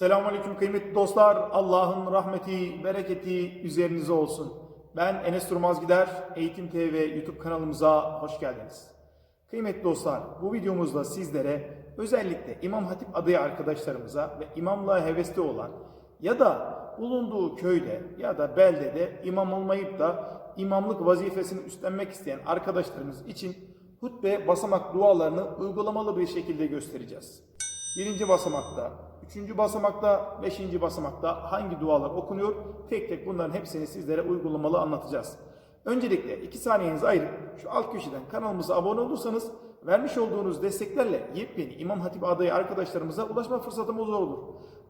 Selamünaleyküm kıymetli dostlar. Allah'ın rahmeti, bereketi üzerinize olsun. Ben Enes Durmaz Gider, Eğitim TV YouTube kanalımıza hoş geldiniz. Kıymetli dostlar, bu videomuzda sizlere özellikle İmam Hatip adayı arkadaşlarımıza ve imamlığa hevesli olan ya da bulunduğu köyde ya da beldede imam olmayıp da imamlık vazifesini üstlenmek isteyen arkadaşlarımız için hutbe basamak dualarını uygulamalı bir şekilde göstereceğiz. Birinci basamakta, üçüncü basamakta, beşinci basamakta hangi dualar okunuyor? Tek tek bunların hepsini sizlere uygulamalı anlatacağız. Öncelikle iki saniyenizi ayırıp şu alt köşeden kanalımıza abone olursanız vermiş olduğunuz desteklerle yepyeni İmam Hatip adayı arkadaşlarımıza ulaşma fırsatımız olur.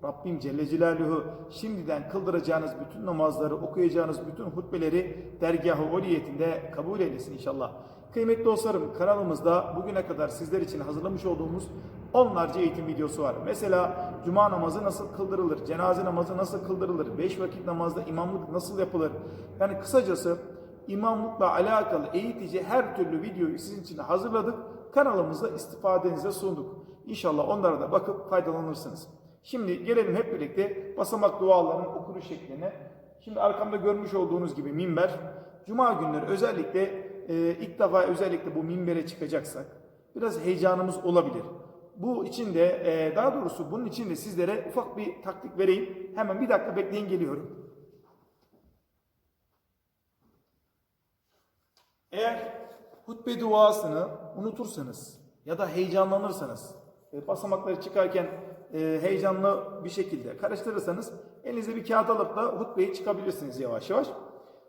Rabbim Celle Celaluhu şimdiden kıldıracağınız bütün namazları, okuyacağınız bütün hutbeleri dergahı oliyetinde kabul eylesin inşallah. Kıymetli dostlarım kanalımızda bugüne kadar sizler için hazırlamış olduğumuz onlarca eğitim videosu var. Mesela cuma namazı nasıl kıldırılır, cenaze namazı nasıl kıldırılır, beş vakit namazda imamlık nasıl yapılır? Yani kısacası imamlıkla alakalı eğitici her türlü videoyu sizin için hazırladık. Kanalımızda istifadenize sunduk. İnşallah onlara da bakıp faydalanırsınız. Şimdi gelelim hep birlikte basamak dualarının okunuş şekline. Şimdi arkamda görmüş olduğunuz gibi minber. Cuma günleri özellikle e, ilk defa özellikle bu minbere çıkacaksak biraz heyecanımız olabilir. Bu için de e, daha doğrusu bunun için de sizlere ufak bir taktik vereyim. Hemen bir dakika bekleyin geliyorum. Eğer hutbe duasını unutursanız ya da heyecanlanırsanız, e, basamakları çıkarken e, heyecanlı bir şekilde karıştırırsanız elinize bir kağıt alıp da hutbeyi çıkabilirsiniz yavaş yavaş.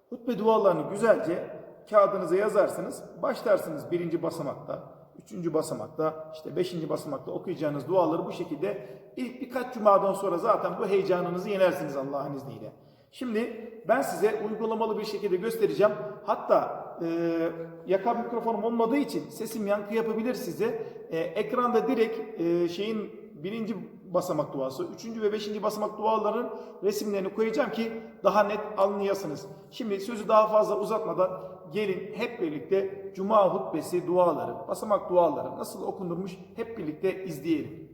Hutbe dualarını güzelce kağıdınıza yazarsınız. Başlarsınız birinci basamakta, üçüncü basamakta, işte beşinci basamakta okuyacağınız duaları bu şekilde ilk birkaç cumadan sonra zaten bu heyecanınızı yenersiniz Allah'ın izniyle. Şimdi ben size uygulamalı bir şekilde göstereceğim. Hatta e, yaka mikrofonum olmadığı için sesim yankı yapabilir size. E, ekranda direkt e, şeyin birinci basamak duası, üçüncü ve beşinci basamak duaların resimlerini koyacağım ki daha net anlayasınız. Şimdi sözü daha fazla uzatmadan gelin hep birlikte Cuma hutbesi duaları, basamak duaları nasıl okunurmuş hep birlikte izleyelim.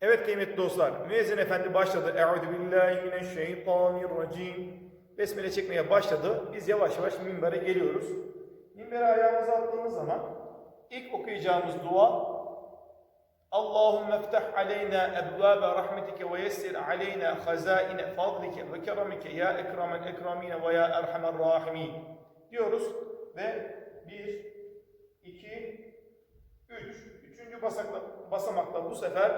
Evet kıymetli dostlar, müezzin efendi başladı. Euzu billahi mineşşeytanirracim. Besmele çekmeye başladı. Biz yavaş yavaş minbere geliyoruz. Minbere ayağımızı attığımız zaman ilk okuyacağımız dua Ebvâbe rahmetike ve yessir aleyna hazaine fadlike ve keremike ya ekremel ekramine ve ya erhamer rahimin. Diyoruz ve bir, iki, üç. Üçüncü basamakta, basamakta bu sefer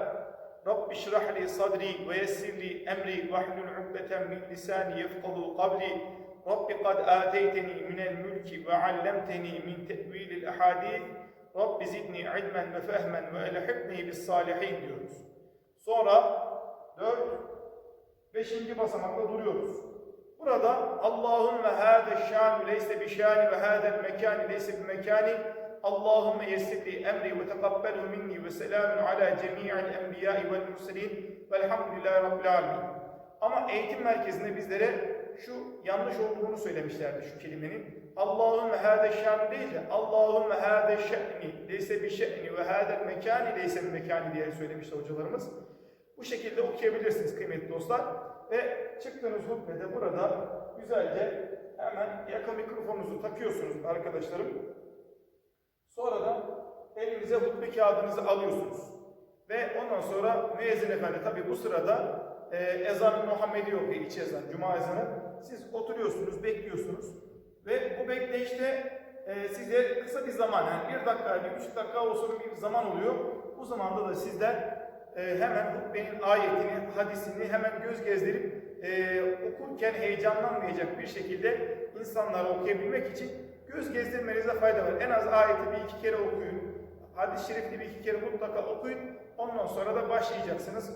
Rabbi şrah li sadri ve yessir li emri ve hlul ukbeten min lisani yefkahu kavli Rabbi kad ateyteni minel mülki ve allemteni min tevilil ahadith Rabbi zidni ilmen ve fehmen ve elhikni bis salihin diyoruz. Sonra dört, beşinci basamakta duruyoruz. Burada Allahümme hâde şânu leyse bi şâni ve hâdel mekâni leyse bi mekâni Allahümme yessirli emri ve tekabbelu minni ve selamun ala cemi'il enbiyâi vel murselin velhamdülillahi rabbil alemin. Ama eğitim merkezinde bizlere şu yanlış olduğunu söylemişlerdi şu kelimenin. Allahümme hâde şânu değil de Allahümme hâde şe'ni leyse bi şe'ni ve hâdel mekâni leyse bi mekâni diye söylemişti hocalarımız. Bu şekilde okuyabilirsiniz kıymetli dostlar. Ve çıktığınız hutbede burada güzelce hemen yakın mikrofonunuzu takıyorsunuz arkadaşlarım. Sonra da elinize hutbe kağıdınızı alıyorsunuz. Ve ondan sonra müezzin efendi tabi bu sırada e, ezan-ı Muhammedi okuyor, iç ezan, cuma ezanı. Siz oturuyorsunuz, bekliyorsunuz. Ve bu bekleyişte e, size kısa bir zaman, yani bir dakika, bir buçuk dakika olsun bir zaman oluyor. Bu zamanda da sizler e, hemen hutbenin ayetini, hadisini hemen göz gezdirip e, okurken heyecanlanmayacak bir şekilde insanlara okuyabilmek için göz gezdirmenize fayda var. En az ayeti bir iki kere okuyun. Hadis-i şerifini bir iki kere mutlaka okuyun. Ondan sonra da başlayacaksınız.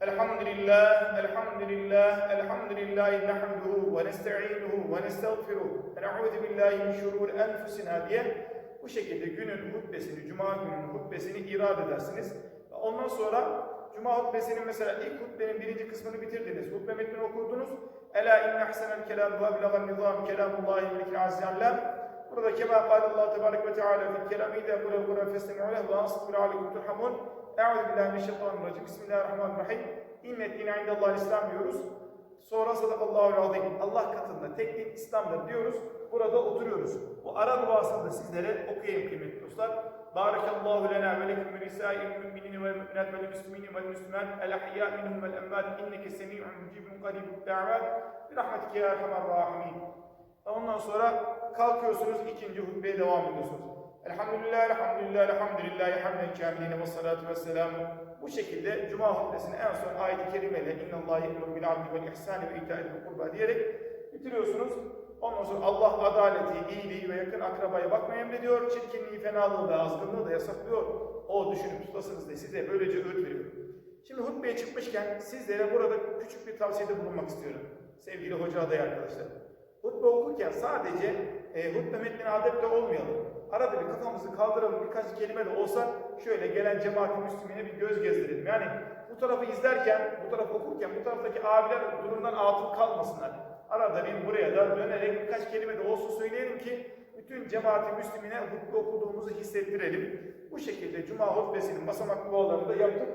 Elhamdülillah, elhamdülillah, elhamdülillahi nehmduhu ve nesta'inuhu ve nestağfiruhu ve na'udhu billahi min şurur enfusina diye bu şekilde günün hutbesini, cuma gününün hutbesini irad edersiniz. Ondan sonra Cuma hutbesinin mesela ilk hutbenin birinci kısmını bitirdiniz. Hutbe metnini okudunuz. Ela inne ahsenel kelam ve ablagan nizam kelamullahi melikil azizallam. Burada kema Allah tebarek ve teala fil kelami de kule kule festemi'u leh ve ansıfir aleyküm turhamun. Eûzu billahi mineşşeytanirracim. Bismillahirrahmanirrahim. İnnet dine indallahil İslam diyoruz. Sonra sadakallahu azim. Allah katında tek din İslam'dır diyoruz. Burada oturuyoruz. Bu ara duasını da sizlere okuyayım kıymetli dostlar. Barakallahu lena ve lekum ve lisa'il müminine ve müminat ve müslümine ve müslümat el ahya minhum vel emvat inneke semi'un mücibun qaribud da'vat bi rahmetike ya erhamer rahimin. Ondan sonra kalkıyorsunuz ikinci hutbeye devam ediyorsunuz. Elhamdülillah, elhamdülillah, elhamdülillah, hamden kâmiline ve salatu ve selamu. Bu şekilde Cuma hutbesini en son ayet-i kerimeyle İnnallâhi emrû bil abdi vel ihsâni ve itâil kurba diyerek bitiriyorsunuz. Ondan sonra Allah adaleti, iyiliği ve yakın akrabaya bakmayı emrediyor. Çirkinliği, fenalığı ve azgınlığı da yasaklıyor. O düşünüp tutasınız diye size böylece öğüt veriyor. Şimdi hutbeye çıkmışken sizlere burada küçük bir tavsiyede bulunmak istiyorum. Sevgili hoca adayı arkadaşlar. Hutbe okurken sadece e, hutbe metnine adepte olmayalım. Arada bir kafamızı kaldıralım birkaç kelime de olsa şöyle gelen cemaat-i bir göz gezdirelim. Yani bu tarafı izlerken, bu tarafı okurken bu taraftaki abiler durumdan atıl kalmasınlar. Arada bir buraya da dönerek birkaç kelime de olsa söyleyelim ki bütün cemaat-i müslümine hutbe okuduğumuzu hissettirelim. Bu şekilde cuma hutbesinin basamak dualarını da yaptık.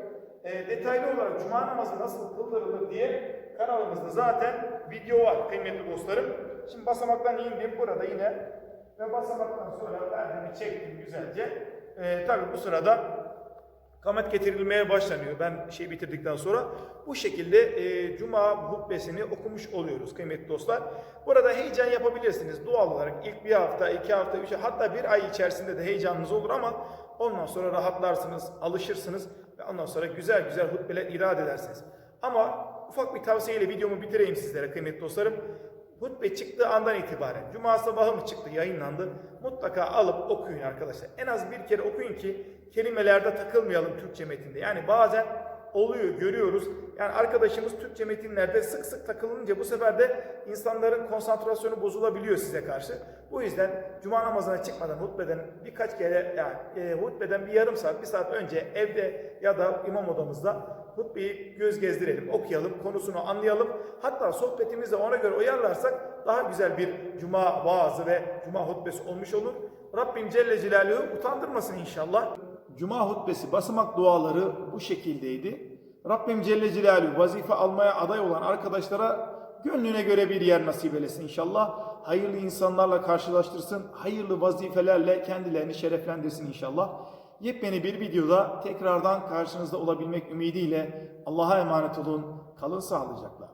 E, detaylı olarak cuma namazı nasıl kıldırılır diye kanalımızda zaten video var kıymetli dostlarım. Şimdi basamaktan indim burada yine ve basamaktan sonra perdemi çektim güzelce. E, tabii bu sırada kamet getirilmeye başlanıyor. Ben şey bitirdikten sonra bu şekilde e, cuma hutbesini okumuş oluyoruz kıymetli dostlar. Burada heyecan yapabilirsiniz doğal olarak. ilk bir hafta, iki hafta, üç hatta bir ay içerisinde de heyecanınız olur ama ondan sonra rahatlarsınız, alışırsınız ve ondan sonra güzel güzel hutbeler irade edersiniz. Ama ufak bir tavsiyeyle videomu bitireyim sizlere kıymetli dostlarım. Hutbe çıktığı andan itibaren, Cuma sabahı mı çıktı, yayınlandı. Mutlaka alıp okuyun arkadaşlar. En az bir kere okuyun ki kelimelerde takılmayalım Türkçe metinde. Yani bazen oluyor, görüyoruz. Yani arkadaşımız Türkçe metinlerde sık sık takılınca bu sefer de insanların konsantrasyonu bozulabiliyor size karşı. Bu yüzden Cuma namazına çıkmadan hutbeden birkaç kere yani e, hutbeden bir yarım saat, bir saat önce evde ya da imam odamızda hutbeyi göz gezdirelim, okuyalım, konusunu anlayalım. Hatta sohbetimizi de ona göre uyarlarsak daha güzel bir cuma vaazı ve cuma hutbesi olmuş olur. Rabbim Celle Celaluhu utandırmasın inşallah. Cuma hutbesi basamak duaları bu şekildeydi. Rabbim Celle Celaluhu vazife almaya aday olan arkadaşlara gönlüne göre bir yer nasip eylesin inşallah. Hayırlı insanlarla karşılaştırsın, hayırlı vazifelerle kendilerini şereflendirsin inşallah. Yepyeni bir videoda tekrardan karşınızda olabilmek ümidiyle Allah'a emanet olun. Kalın sağlıcakla.